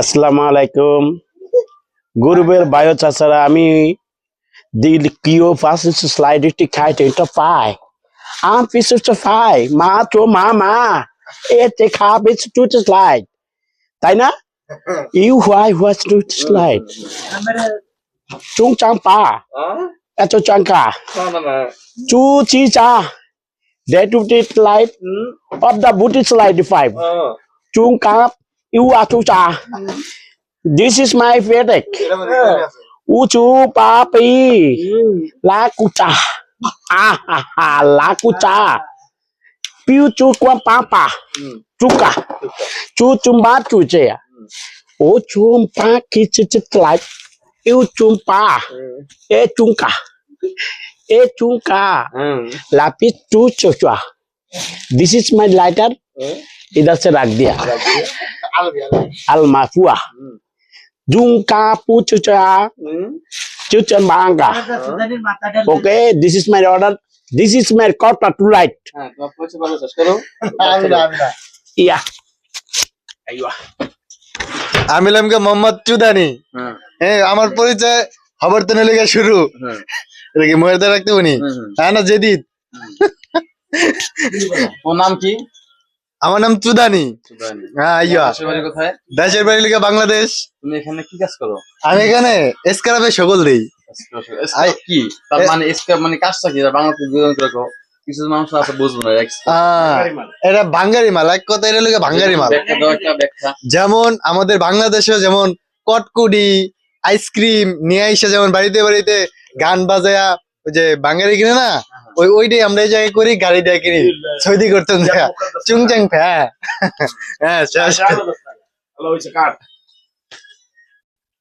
আসসালামু আলাইকুম। গরুবের বায়ো চাচারা আমি দিল কিও ফার্স্ট স্লাইড একটি খাইতে এটা পাই আম পিস ফাই মা তো মা মা এতে খাবে টু স্লাইড তাই না? You why why to slide চুং চাং পা এত চাঙ্কা চু চি চা। day to life of the Buddhist life five Chung kap you atu cha. This is my verdict. Uh. Ucu papi la laku cha. Ah, ah, ah, cha. Piu chu kwa papa. Chuka. Chu chumba chu che. O chumpa ki chit life. Chumpa. E eh, chunka. ka e chung ka la pi chu chu cha this is my lighter इधर से रख दिया almafua jungka pucuca cucan bangka okay this is my order this is my quarter to light iya ayo আমি লামকে মোহাম্মদ চুদানি হ্যাঁ আমার পরিচয় খবর তো লেগে শুরু এটা কি মহিলাদের রাখতে উনি হ্যাঁ না ওর নাম কি? আমার নাম চুদানি। হ্যাঁ আইয়া। দেশের বাড়ি লিখে বাংলাদেশ। তুমি এখানে কি কাজ করো? আমি এখানে সকল দেই। কি তার মানে মানে কাজটা কি? বাংলাতে বিবরণ করে কিছু মানুষ আছে বুঝব না এটা ভাঙ্গারি মাল। এক কথা এটা লিখে ভাঙ্গারি মাল। যেমন আমাদের বাংলাদেশে যেমন কটকুডি আইসক্রিম নিয়ে আইসা যেমন বাড়িতে বাড়িতে গান বাজায়া ওই যে বাঙালি কিনে না ওই ওইটাই আমরা এই জায়গায় করি গাড়ি দিয়ে কিনি সৌদি করতাম চুংচাং ফ্যা। হ্যাঁ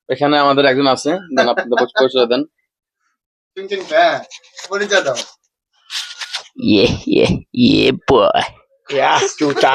এখানে আমাদের একজন আছে পরিচয় দেন। পরিচয় দাও। boy yeah cuca